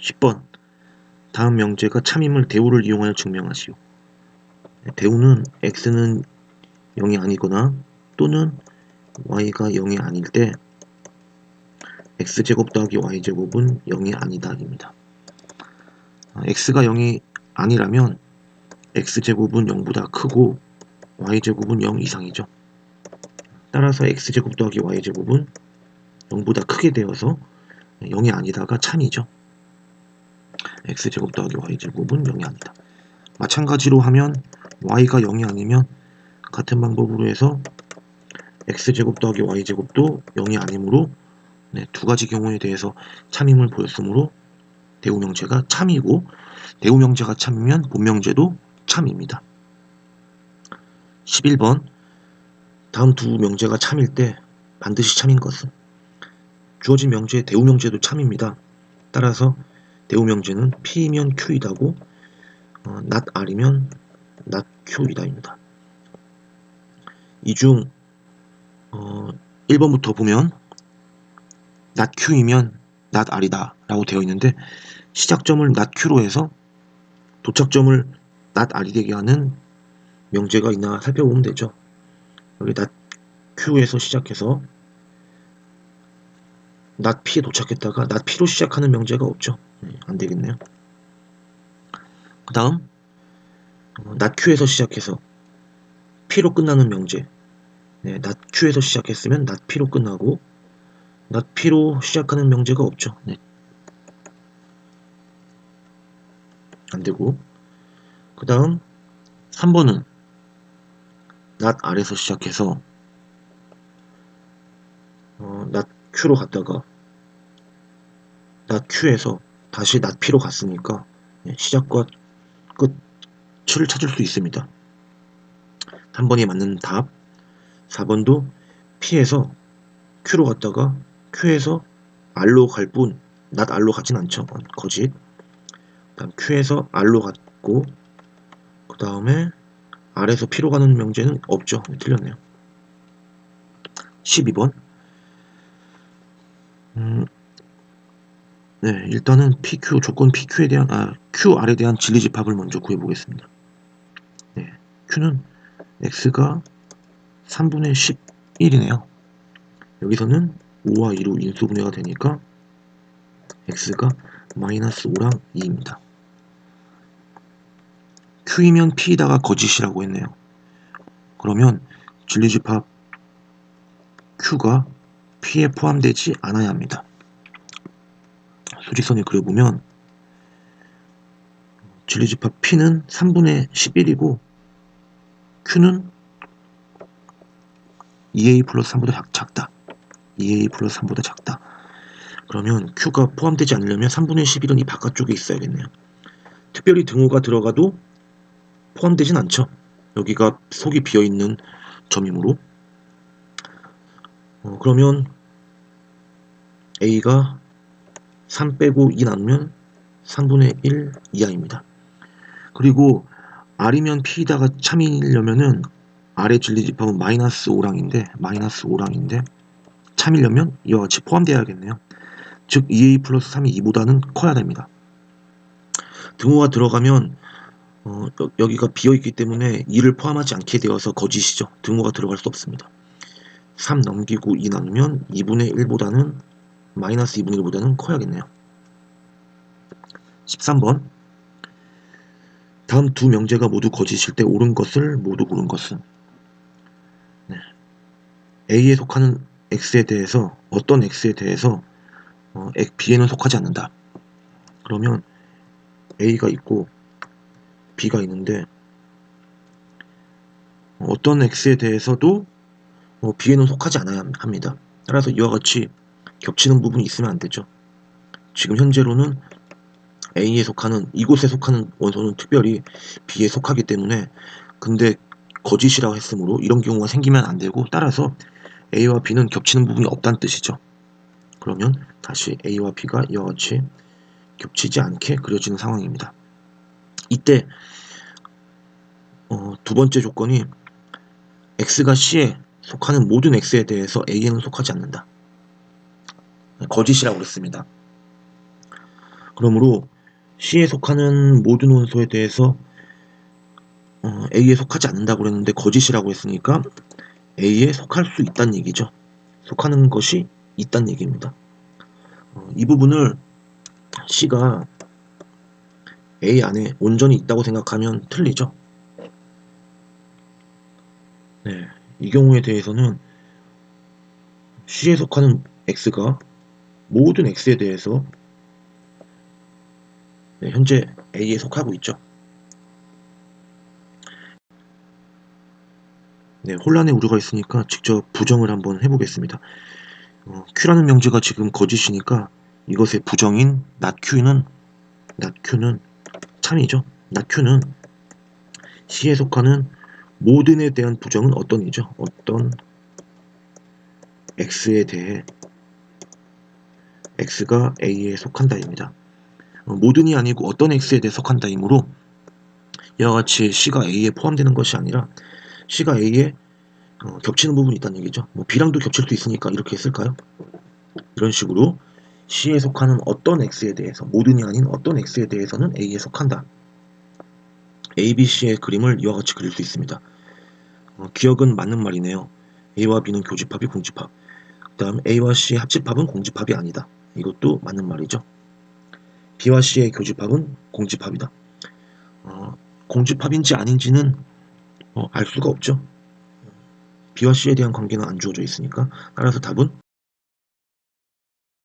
10번 다음 명제가 참임을 대우를 이용하여 증명하시오. 대우는 x는 0이 아니거나 또는 y가 0이 아닐 때 x제곱 더하기 y제곱은 0이 아니다 입니다. 아, x가 0이 아니라면 x제곱은 0보다 크고 y제곱은 0 이상이죠. 따라서 x제곱 더하기 y제곱은 0보다 크게 되어서 0이 아니다가 참이죠. X제곱 더하기 y제곱은 0이 아니다. 마찬가지로 하면 y가 0이 아니면 같은 방법으로 해서 x제곱 더하기 y제곱도 0이 아니므로 네, 두 가지 경우에 대해서 참임을 보였으므로 대우명제가 참이고 대우명제가 참이면 본명제도 참입니다. 11번 다음 두 명제가 참일 때 반드시 참인 것은 주어진 명제 대우명제도 참입니다. 따라서 대우명제는 P이면 Q이다고 어, not R이면 not Q이다입니다. 이중 어, 1번부터 보면 not Q이면 not R이다 라고 되어 있는데 시작점을 not Q로 해서 도착점을 not R이 되게 하는 명제가 있나 살펴보면 되죠. 여기 not Q에서 시작해서 P에 도착했다가 P로 시작하는 명제가 없죠. 네, 안 되겠네요. 그 다음 어, Q에서 시작해서 P로 끝나는 명제 네, Q에서 시작했으면 P로 끝나고 P로 시작하는 명제가 없죠. 네. 안 되고 그 다음 3번은 not R에서 시작해서 어, Q로 갔다가 not Q에서 다시 not P로 갔으니까 네, 시작과 끝을 찾을 수 있습니다. 3번이 맞는 답 4번도 P에서 Q로 갔다가 Q에서 R로 갈뿐 not R로 가진 않죠. 어, 거짓 다음 Q에서 R로 갔고 그 다음에 R에서 P로 가는 명제는 없죠. 네, 틀렸네요. 12번 음, 네, 일단은 PQ 조건 PQ에 대한 아 QR에 대한 진리집합을 먼저 구해보겠습니다. 네, Q는 X가 3분의 11이네요. 여기서는 5와 2로 인수분해가 되니까 X가 마이너스 5랑 2입니다. Q이면 P이다가 거짓이라고 했네요. 그러면 진리집합 Q가 P에 포함되지 않아야 합니다. 수직선을 그려보면 진리집합 P는 3분의 11이고 Q는 2A 플러스 3보다 작, 작다. 2A 플러스 3보다 작다. 그러면 Q가 포함되지 않으려면 3분의 11은 이 바깥쪽에 있어야겠네요. 특별히 등호가 들어가도 포함되진 않죠. 여기가 속이 비어있는 점이므로 어, 그러면 A가 3 빼고 2 나누면 3분의 1 이하입니다. 그리고 R이면 P에다가 참이려면은 R의 진리집합은 마이너스 5랑인데 마이너스 5랑인데 참이려면 이와 같이 포함되어야겠네요. 즉 2A 플러스 3이 2보다는 커야 됩니다. 등호가 들어가면 어, 여기가 비어있기 때문에 2를 포함하지 않게 되어서 거짓이죠. 등호가 들어갈 수 없습니다. 3 넘기고 2 나누면 2분의 1보다는 마이너스 2분의 1보다는 커야겠네요. 13번 다음 두 명제가 모두 거짓일 때 옳은 것을 모두 고른 것은 네. A에 속하는 X에 대해서 어떤 X에 대해서 어, B에는 속하지 않는다. 그러면 A가 있고 B가 있는데 어떤 X에 대해서도 어, B에는 속하지 않아야 합니다. 따라서 이와 같이 겹치는 부분이 있으면 안 되죠. 지금 현재로는 A에 속하는 이곳에 속하는 원소는 특별히 B에 속하기 때문에 근데 거짓이라고 했으므로 이런 경우가 생기면 안 되고 따라서 A와 B는 겹치는 부분이 없다는 뜻이죠. 그러면 다시 A와 B가 이와 같이 겹치지 않게 그려지는 상황입니다. 이때 어, 두 번째 조건이 X가 C에 속하는 모든 X에 대해서 A에는 속하지 않는다. 거짓이라고 그랬습니다. 그러므로 C에 속하는 모든 원소에 대해서 어, A에 속하지 않는다고 그랬는데 거짓이라고 했으니까 A에 속할 수 있다는 얘기죠. 속하는 것이 있다는 얘기입니다. 어, 이 부분을 C가 A 안에 온전히 있다고 생각하면 틀리죠. 네, 이 경우에 대해서는 C에 속하는 X가 모든 X에 대해서 네, 현재 A에 속하고 있죠. 네, 혼란의 우려가 있으니까 직접 부정을 한번 해보겠습니다. 어, Q라는 명제가 지금 거짓이니까 이것의 부정인 not Q는 not Q는 참이죠. not Q는 C에 속하는 모든에 대한 부정은 어떤 이죠? 어떤 X에 대해 X가 A에 속한다입니다. 어, 모든이 아니고 어떤 X에 대해 속한다이므로 이와 같이 C가 A에 포함되는 것이 아니라 C가 A에 어, 겹치는 부분이 있다는 얘기죠. 뭐 B랑도 겹칠 수 있으니까 이렇게 했을까요? 이런 식으로 C에 속하는 어떤 X에 대해서 모든이 아닌 어떤 X에 대해서는 A에 속한다. A, B, C의 그림을 이와 같이 그릴 수 있습니다. 어, 기억은 맞는 말이네요. A와 B는 교집합이 공집합. 그 다음 A와 C의 합집합은 공집합이 아니다. 이것도 맞는 말이죠. B와 C의 교집합은 공집합이다. 어, 공집합인지 아닌지는 어, 알 수가 없죠. B와 C에 대한 관계는 안 주어져 있으니까 따라서 답은